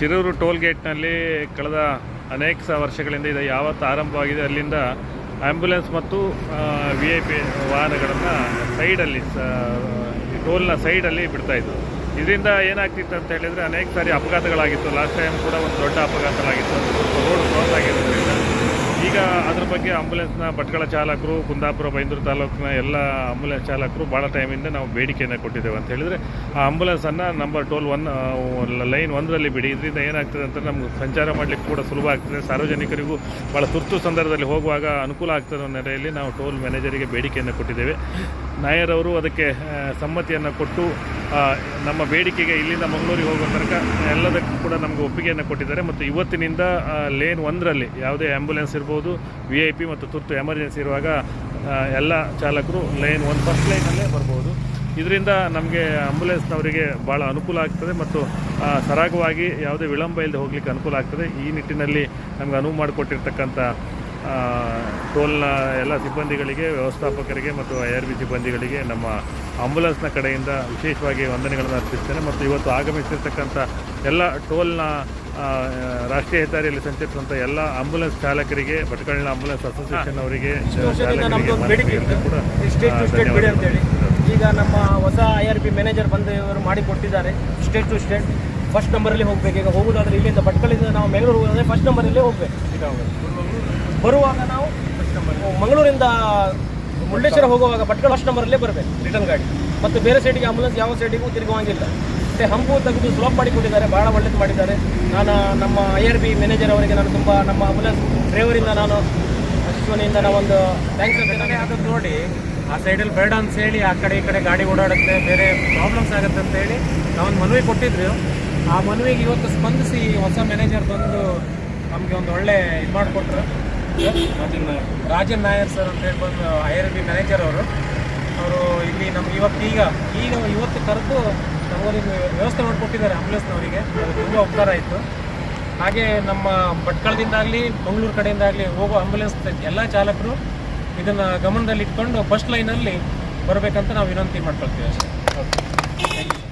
Shirur toll ಗೇಟ್ನಲ್ಲಿ ಕಳೆದ ಅನೇಕ ವರ್ಷಗಳಿಂದ ಇದು, ಯಾವತ್ತು ಆರಂಭವಾಗಿದೆ, ಅಲ್ಲಿಂದ ಆ್ಯಂಬುಲೆನ್ಸ್ ಮತ್ತು ವಿ ಐ ಪಿ ವಾಹನಗಳನ್ನು ಸೈಡಲ್ಲಿ ಟೋಲ್ನ ಸೈಡಲ್ಲಿ ಬಿಡ್ತಾಯಿದ್ರು ಇದರಿಂದ ಏನಾಗ್ತಿತ್ತು ಅಂತ ಹೇಳಿದರೆ ಅನೇಕ ಸಾರಿ ಅಪಘಾತಗಳಾಗಿತ್ತು. ಲಾಸ್ಟ್ ಟೈಮ್ ಕೂಡ ಒಂದು ದೊಡ್ಡ ಅಪಘಾತಗಳಾಗಿತ್ತು ರೋಡ್ ಕ್ರಾಸ್ ಆಗಿರೋದ್ರಿಂದ ಈಗ ಅದ್ರ ಬಗ್ಗೆ ಆಂಬುಲೆನ್ಸ್ನ ಭಟ್ಕಳ ಚಾಲಕರು, ಕುಂದಾಪುರ ಬೈಂದೂರು ತಾಲೂಕಿನ ಎಲ್ಲ ಆಂಬುಲೆನ್ಸ್ ಚಾಲಕರು ಭಾಳ ಟೈಮಿಂದ ನಾವು ಬೇಡಿಕೆಯನ್ನು ಕೊಟ್ಟಿದ್ದೇವೆ ಅಂತ ಹೇಳಿದರೆ, ಆ ಆಂಬುಲೆನ್ಸನ್ನು ನಂಬರ್ ಟೋಲ್ ಒನ್ ಲೈನ್ ಒಂದರಲ್ಲಿ ಬಿಡಿ. ಇದರಿಂದ ಏನಾಗ್ತದೆ ಅಂತ ನಮ್ಗೆ ಸಂಚಾರ ಮಾಡಲಿಕ್ಕೆ ಕೂಡ ಸುಲಭ ಆಗ್ತದೆ. ಸಾರ್ವಜನಿಕರಿಗೂ ಭಾಳ ತುರ್ತು ಸಂದರ್ಭದಲ್ಲಿ ಹೋಗುವಾಗ ಅನುಕೂಲ ಆಗ್ತದೆ ಅನ್ನೋ ನೆಲೆಯಲ್ಲಿ ನಾವು ಟೋಲ್ ಮ್ಯಾನೇಜರಿಗೆ ಬೇಡಿಕೆಯನ್ನು ಕೊಟ್ಟಿದ್ದೇವೆ. ನಾಯರ್ ಅವರು ಅದಕ್ಕೆ ಸಮ್ಮತಿಯನ್ನು ಕೊಟ್ಟು ನಮ್ಮ ಬೇಡಿಕೆಗೆ ಇಲ್ಲಿಂದ ಮಂಗಳೂರಿಗೆ ಹೋಗುವ ತನಕ ಎಲ್ಲದಕ್ಕೂ ಕೂಡ ನಮಗೆ ಒಪ್ಪಿಗೆಯನ್ನು ಕೊಟ್ಟಿದ್ದಾರೆ. ಮತ್ತು ಇವತ್ತಿನಿಂದ ಲೇನ್ ಒಂದರಲ್ಲಿ ಯಾವುದೇ ಆ್ಯಂಬುಲೆನ್ಸ್ ಇರ್ಬೋದು, ವಿ ಐ ಪಿ ಮತ್ತು ತುರ್ತು ಎಮರ್ಜೆನ್ಸಿ ಇರುವಾಗ ಎಲ್ಲ ಚಾಲಕರು ಲೈನ್ ಒಂದು ಫಸ್ಟ್ ಲೈನಲ್ಲೇ ಬರ್ಬೋದು. ಇದರಿಂದ ನಮಗೆ ಆಂಬುಲೆನ್ಸ್ನವರಿಗೆ ಭಾಳ ಅನುಕೂಲ ಆಗ್ತದೆ ಮತ್ತು ಸರಾಗವಾಗಿ ಯಾವುದೇ ವಿಳಂಬ ಇಲ್ಲದೆ ಹೋಗಲಿಕ್ಕೆ ಅನುಕೂಲ ಆಗ್ತದೆ. ಈ ನಿಟ್ಟಿನಲ್ಲಿ ನಮಗೆ ಅನುವು ಮಾಡಿಕೊಟ್ಟಿರ್ತಕ್ಕಂಥ ಟೋಲ್ನ ಎಲ್ಲ ಸಿಬ್ಬಂದಿಗಳಿಗೆ ವ್ಯವಸ್ಥಾಪಕರಿಗೆ ಮತ್ತು ಐ ಆರ್ ಬಿ ಸಿಬ್ಬಂದಿಗಳಿಗೆ ನಮ್ಮ ಆಂಬುಲೆನ್ಸ್ನ ಕಡೆಯಿಂದ ವಿಶೇಷವಾಗಿ ವಂದನೆಗಳನ್ನು ಅರ್ಪಿಸ್ತೇನೆ. ಮತ್ತು ಇವತ್ತು ಆಗಮಿಸಿರ್ತಕ್ಕಂಥ ಎಲ್ಲ ಟೋಲ್ನ ರಾಷ್ಟ್ರೀಯ ಹೆದ್ದಾರಿಯಲ್ಲಿ ಸಂಚರಿಸುವಂಥ ಎಲ್ಲ ಆಂಬುಲೆನ್ಸ್ ಚಾಲಕರಿಗೆ ಭಟ್ಕಳಿನ ಆಂಬುಲೆನ್ಸ್ ಅಸೋಸಿಯೇಷನ್ ಅವರಿಗೆ. ಈಗ ನಮ್ಮ ಹೊಸ ಐ ಆರ್ ಬಿ ಮ್ಯಾನೇಜರ್ ಬಂದು ಇವರು ಮಾಡಿಕೊಟ್ಟಿದ್ದಾರೆ. ಸ್ಟೇಟ್ ಟು ಸ್ಟೇಟ್ ಫಸ್ಟ್ ನಂಬರಲ್ಲಿ ಹೋಗ್ಬೇಕು. ಈಗ ಹೋಗೋದಾದ್ರೆ ಇಲ್ಲಿಂದ ಭಟ್ಕಳಿಂದ ನಾವು ಬೆಂಗಳೂರು ಹೋಗೋದಾದ್ರೆ ಫಸ್ಟ್ ನಂಬರಲ್ಲೇ ಹೋಗ್ಬೇಕು. ಬರುವಾಗ ನಾವು ಮಂಗಳೂರಿಂದ ಮುರುಡೇಶ್ವರ ಹೋಗುವಾಗ ಭಟ್ಕಳ ಫಸ್ಟ್ ನಂಬರಲ್ಲೇ ಬರಬೇಕು ರಿಟರ್ನ್ ಗಾಡಿ. ಮತ್ತು ಬೇರೆ ಸೈಡಿಗೆ ಆಂಬುಲೆನ್ಸ್ ಯಾವ ಸೈಡಿಗೂ ತಿರುಗುವಂಗಿಲ್ಲ ಮತ್ತು ಹಂಪು ತೆಗೆದು ಸ್ಲೋಪ್ ಮಾಡಿ ಕೊಟ್ಟಿದ್ದಾರೆ ಭಾಳ ಒಳ್ಳೇದು ಮಾಡಿದ್ದಾರೆ. ನಾನು ನಮ್ಮ ಐ ಆರ್ ಬಿ ಮ್ಯಾನೇಜರ್ ಅವರಿಗೆ ನಾನು ತುಂಬ ನಮ್ಮ ಆಂಬುಲೆನ್ಸ್ ಡ್ರೈವರಿಂದ ನಾನು ಅಶ್ವನಿಯಿಂದ ನಾವೊಂದು ಥ್ಯಾಂಕ್ಸ್ ಹೇಳ್ತೇನೆ ಅದನ್ನು ನೋಡಿ, ಆ ಸೈಡಲ್ಲಿ ಬೇಡ ಅಂತ ಹೇಳಿ ಆ ಕಡೆ ಈ ಕಡೆ ಗಾಡಿ ಓಡಾಡುತ್ತೆ, ಬೇರೆ ಪ್ರಾಬ್ಲಮ್ಸ್ ಆಗುತ್ತೆ ಅಂತ ಹೇಳಿ ನಾವೊಂದು ಮನವಿ ಕೊಟ್ಟಿದ್ರು ಆ ಮನವಿಗೆ ಇವತ್ತು ಸ್ಪಂದಿಸಿ ಹೊಸ ಮ್ಯಾನೇಜರ್ ಬಂದು ನಮಗೆ ಒಂದು ಒಳ್ಳೆ ಇದು ಮಾಡಿಕೊಟ್ರು. ರಾಜನ್ ನಾಯರ್ ಸರ್ ಅಂತ ಹೇಳ್ಬಂದು ಐ ಆರ್ ಬಿ ಮ್ಯಾನೇಜರ್ ಅವರು. ಅವರು ಇಲ್ಲಿ ನಮ್ಗೆ ಇವತ್ತು ಈಗ ಈಗ ಇವತ್ತು ಕರೆದು ನಮಗೊಂದು ವ್ಯವಸ್ಥೆ ಮಾಡಿಕೊಟ್ಟಿದ್ದಾರೆ ಆಂಬುಲೆನ್ಸ್ನವರಿಗೆ ಅದು ತುಂಬ ಉಪಕಾರ ಆಯಿತು. ಹಾಗೆ ನಮ್ಮ ಭಟ್ಕಳದಿಂದಾಗಲಿ ಮಂಗಳೂರು ಕಡೆಯಿಂದಾಗಲಿ ಹೋಗೋ ಆಂಬುಲೆನ್ಸ್ ಎಲ್ಲ ಚಾಲಕರು ಇದನ್ನು ಗಮನದಲ್ಲಿ ಇಟ್ಕೊಂಡು ಫಸ್ಟ್ ಲೈನಲ್ಲಿ ಬರಬೇಕಂತ ನಾವು ವಿನಂತಿ ಮಾಡ್ಕೊಳ್ತೀವಿ. ಅಷ್ಟೇ ಓಕೆ ಥ್ಯಾಂಕ್ ಯು